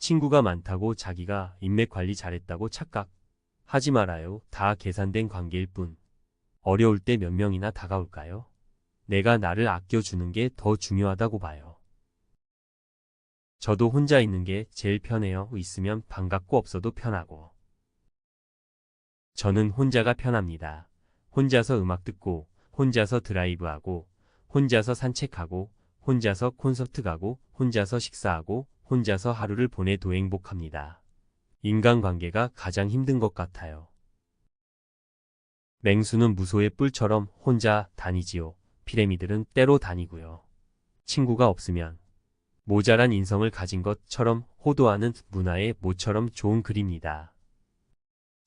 친구가 많다고 자기가 인맥 관리 잘했다고 착각. 하지 말아요. 다 계산된 관계일 뿐. 어려울 때 몇 명이나 다가올까요? 내가 나를 아껴주는 게 더 중요하다고 봐요. 저도 혼자 있는 게 제일 편해요. 있으면 반갑고 없어도 편하고. 저는 혼자가 편합니다. 혼자서 음악 듣고, 혼자서 드라이브하고, 혼자서 산책하고, 혼자서 콘서트 가고, 혼자서 식사하고, 혼자서 하루를 보내도 행복합니다. 인간관계가 가장 힘든 것 같아요. 맹수는 무소의 뿔처럼 혼자 다니지요. 피라미들은 때로 다니고요. 친구가 없으면 모자란 인성을 가진 것처럼 호도하는 문화의 모처럼 좋은 글입니다.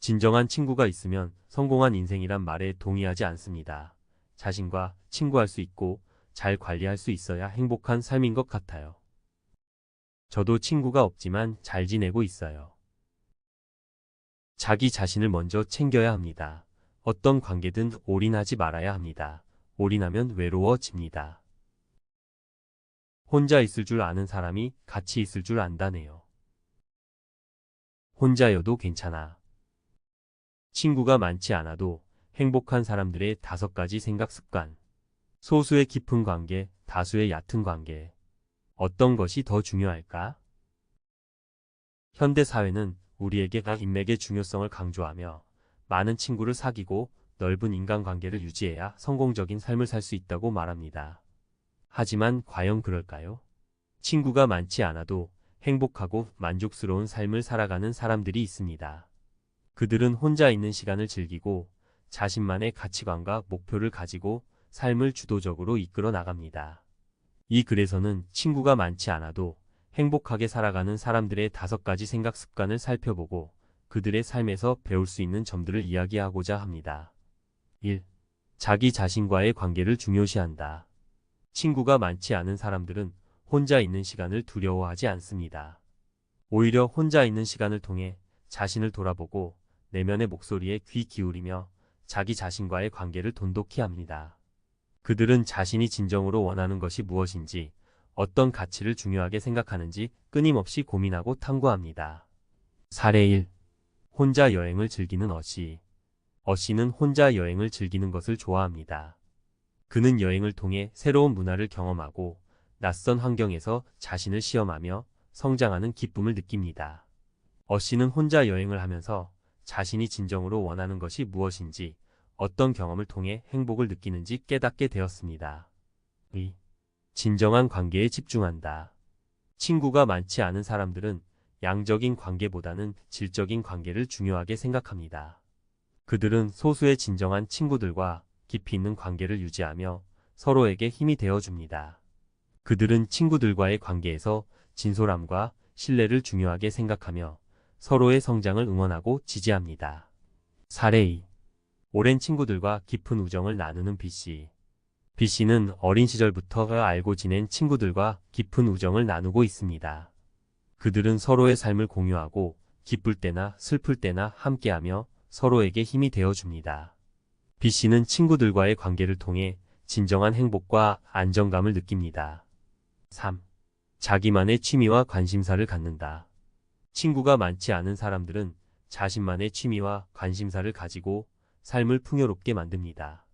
진정한 친구가 있으면 성공한 인생이란 말에 동의하지 않습니다. 자신과 친구할 수 있고 잘 관리할 수 있어야 행복한 삶인 것 같아요. 저도 친구가 없지만 잘 지내고 있어요. 자기 자신을 먼저 챙겨야 합니다. 어떤 관계든 올인하지 말아야 합니다. 올인하면 외로워집니다. 혼자 있을 줄 아는 사람이 같이 있을 줄 안다네요. 혼자여도 괜찮아. 친구가 많지 않아도 행복한 사람들의 다섯 가지 생각 습관. 소수의 깊은 관계, 다수의 얕은 관계. 어떤 것이 더 중요할까? 현대 사회는 우리에게 인맥의 중요성을 강조하며 많은 친구를 사귀고 넓은 인간관계를 유지해야 성공적인 삶을 살 수 있다고 말합니다. 하지만 과연 그럴까요? 친구가 많지 않아도 행복하고 만족스러운 삶을 살아가는 사람들이 있습니다. 그들은 혼자 있는 시간을 즐기고 자신만의 가치관과 목표를 가지고 삶을 주도적으로 이끌어 나갑니다. 이 글에서는 친구가 많지 않아도 행복하게 살아가는 사람들의 다섯 가지 생각 습관을 살펴보고 그들의 삶에서 배울 수 있는 점들을 이야기하고자 합니다. 1. 자기 자신과의 관계를 중요시한다. 친구가 많지 않은 사람들은 혼자 있는 시간을 두려워하지 않습니다. 오히려 혼자 있는 시간을 통해 자신을 돌아보고 내면의 목소리에 귀 기울이며 자기 자신과의 관계를 돈독히 합니다. 그들은 자신이 진정으로 원하는 것이 무엇인지 어떤 가치를 중요하게 생각하는지 끊임없이 고민하고 탐구합니다. 사례 1. 혼자 여행을 즐기는 어시. 어시는 혼자 여행을 즐기는 것을 좋아합니다. 그는 여행을 통해 새로운 문화를 경험하고 낯선 환경에서 자신을 시험하며 성장하는 기쁨을 느낍니다. 어시는 혼자 여행을 하면서 자신이 진정으로 원하는 것이 무엇인지 어떤 경험을 통해 행복을 느끼는지 깨닫게 되었습니다. 2. 진정한 관계에 집중한다. 친구가 많지 않은 사람들은 양적인 관계보다는 질적인 관계를 중요하게 생각합니다. 그들은 소수의 진정한 친구들과 깊이 있는 관계를 유지하며 서로에게 힘이 되어줍니다. 그들은 친구들과의 관계에서 진솔함과 신뢰를 중요하게 생각하며 서로의 성장을 응원하고 지지합니다. 사례 2. 오랜 친구들과 깊은 우정을 나누는 B씨. B씨는 어린 시절부터 알고 지낸 친구들과 깊은 우정을 나누고 있습니다. 그들은 서로의 삶을 공유하고 기쁠 때나 슬플 때나 함께하며 서로에게 힘이 되어줍니다. B씨는 친구들과의 관계를 통해 진정한 행복과 안정감을 느낍니다. 3. 자기만의 취미와 관심사를 갖는다. 친구가 많지 않은 사람들은 자신만의 취미와 관심사를 가지고 삶을 풍요롭게 만듭니다.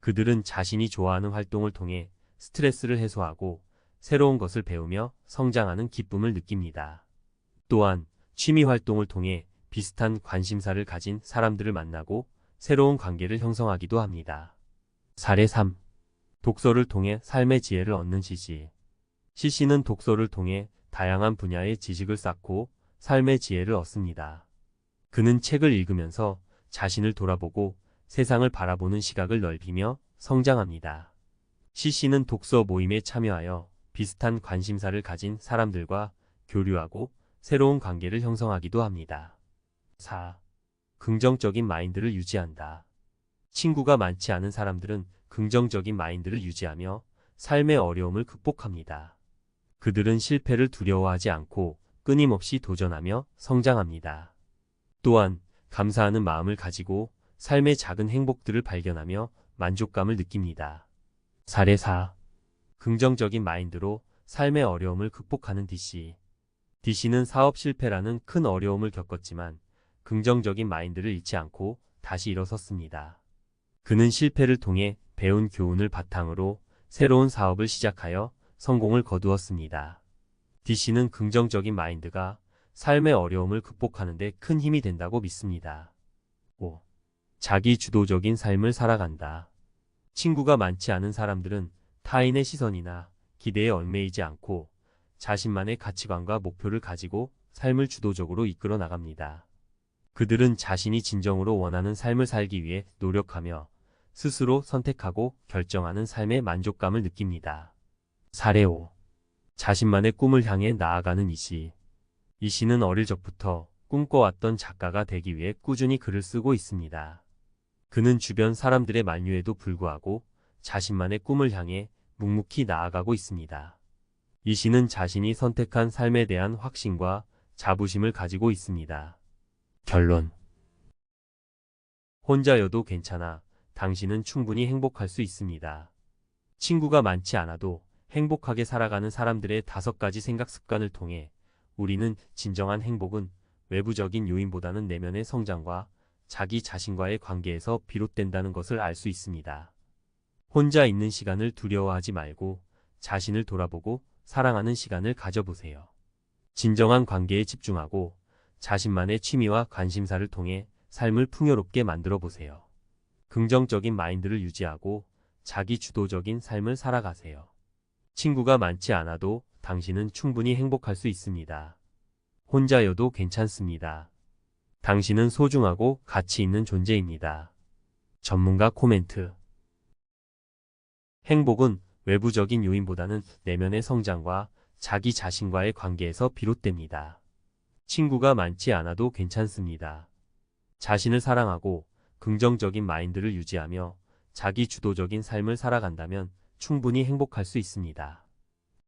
그들은 자신이 좋아하는 활동을 통해 스트레스를 해소하고 새로운 것을 배우며 성장하는 기쁨을 느낍니다. 또한 취미 활동을 통해 비슷한 관심사를 가진 사람들을 만나고 새로운 관계를 형성하기도 합니다. 사례 3. 독서를 통해 삶의 지혜를 얻는 시시. 시시는 독서를 통해 다양한 분야의 지식을 쌓고 삶의 지혜를 얻습니다. 그는 책을 읽으면서 자신을 돌아보고 세상을 바라보는 시각을 넓히며 성장합니다. 시시는 독서 모임에 참여하여 비슷한 관심사를 가진 사람들과 교류하고 새로운 관계를 형성하기도 합니다. 4. 긍정적인 마인드를 유지한다. 친구가 많지 않은 사람들은 긍정적인 마인드를 유지하며 삶의 어려움을 극복합니다. 그들은 실패를 두려워하지 않고 끊임없이 도전하며 성장합니다. 또한 감사하는 마음을 가지고 삶의 작은 행복들을 발견하며 만족감을 느낍니다. 사례 4. 긍정적인 마인드로 삶의 어려움을 극복하는 DC. D씨는 사업 실패라는 큰 어려움을 겪었지만 긍정적인 마인드를 잃지 않고 다시 일어섰습니다. 그는 실패를 통해 배운 교훈을 바탕으로 새로운 사업을 시작하여 성공을 거두었습니다. D씨는 긍정적인 마인드가 삶의 어려움을 극복하는 데 큰 힘이 된다고 믿습니다. 5. 자기 주도적인 삶을 살아간다. 친구가 많지 않은 사람들은 타인의 시선이나 기대에 얽매이지 않고 자신만의 가치관과 목표를 가지고 삶을 주도적으로 이끌어 나갑니다. 그들은 자신이 진정으로 원하는 삶을 살기 위해 노력하며 스스로 선택하고 결정하는 삶의 만족감을 느낍니다. 사례 5. 자신만의 꿈을 향해 나아가는 이씨. 이 씨는 어릴 적부터 꿈꿔왔던 작가가 되기 위해 꾸준히 글을 쓰고 있습니다. 그는 주변 사람들의 만류에도 불구하고 자신만의 꿈을 향해 묵묵히 나아가고 있습니다. 이 씨는 자신이 선택한 삶에 대한 확신과 자부심을 가지고 있습니다. 결론. 혼자여도 괜찮아. 당신은 충분히 행복할 수 있습니다. 친구가 많지 않아도 행복하게 살아가는 사람들의 다섯 가지 생각 습관을 통해 우리는 진정한 행복은 외부적인 요인보다는 내면의 성장과 자기 자신과의 관계에서 비롯된다는 것을 알 수 있습니다. 혼자 있는 시간을 두려워하지 말고 자신을 돌아보고 사랑하는 시간을 가져보세요. 진정한 관계에 집중하고 자신만의 취미와 관심사를 통해 삶을 풍요롭게 만들어 보세요. 긍정적인 마인드를 유지하고 자기 주도적인 삶을 살아가세요. 친구가 많지 않아도 당신은 충분히 행복할 수 있습니다. 혼자여도 괜찮습니다. 당신은 소중하고 가치 있는 존재입니다. 전문가 코멘트 행복은 외부적인 요인보다는 내면의 성장과 자기 자신과의 관계에서 비롯됩니다. 친구가 많지 않아도 괜찮습니다. 자신을 사랑하고 긍정적인 마인드를 유지하며 자기 주도적인 삶을 살아간다면 충분히 행복할 수 있습니다.